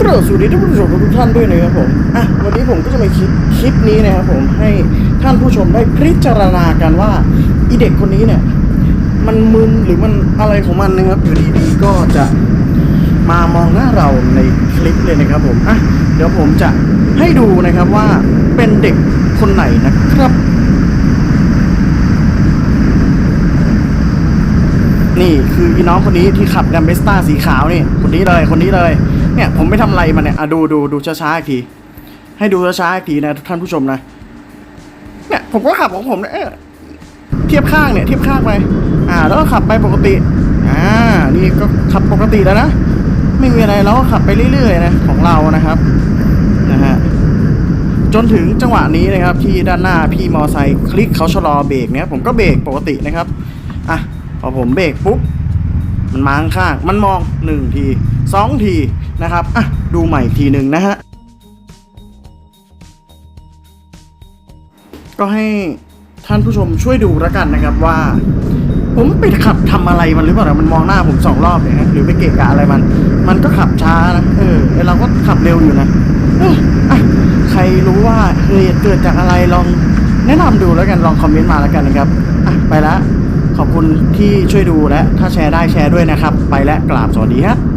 กราบสวัสดีท่านผู้ชมทุกท่านด้วยนะครับผมอะวันนี้ผมก็จะมาคลิปคลิปนี้นะครับผมให้ท่านผู้ชมได้พิจารณากันว่าอีเด็กคนนี้เนี่ย มันมึนหรือมันอะไรของมันนะครับอยู่ดีๆก็จะมามองหน้าเราในคลิปเลยนะครับผมอะเดี๋ยวผมจะให้ดูนะครับว่าเป็นเด็กคนไหนนะครับ นี่คือน้องคนนี้ที่ขับแลมเบสต้าสีขาวนี่คนนี้เลยคนนี้เลย เนี่ยผมไม่ทำอะไรมันเนี่ยอะดูดูดูช้าๆอีกที ให้ดูช้าๆอีกทีนะท่านผู้ชมนะ เนี่ยผมก็ขับของผมเนี่ยเอ้ยเทียบข้างเนี่ยเทียบข้างไป อ่า แล้วก็ขับไปปกติ อ่า นี่ก็ขับปกติแล้วนะ ไม่มีอะไรเราก็ขับไปเรื่อยๆนะของเรานะครับนะฮะจนถึงจังหวะนี้นะครับที่ด้านหน้าพี่มอไซค์คลิกเขาชะลอเบรกเนี่ยผมก็เบรกปกตินะครับอะพอผมเบรกปุ๊บ มันมาข้างๆมันมองหนึ่งทีสองทีนะครับอะดูใหม่อีกทีหนึ่งนะฮะก็ให้ท่านผู้ชมช่วยดูแล้วกันนะครับว่า ผมไปขับทำอะไรมันหรือเปล่ามันมองหน้าผมสองรอบเลยนะหรือไปเกะกะอะไรมัน มันก็ขับช้านะเออเราก็ขับเร็วอยู่นะเอออะใครรู้ว่าเหตุเกิดจากอะไรลองแนะนำดูแล้วกันลองคอมเมนต์มาแล้วกันนะครับอะไปละ ขอบคุณที่ช่วยดูและถ้าแชร์ได้แชร์ด้วยนะครับ ไปและกราบสวัสดีครับ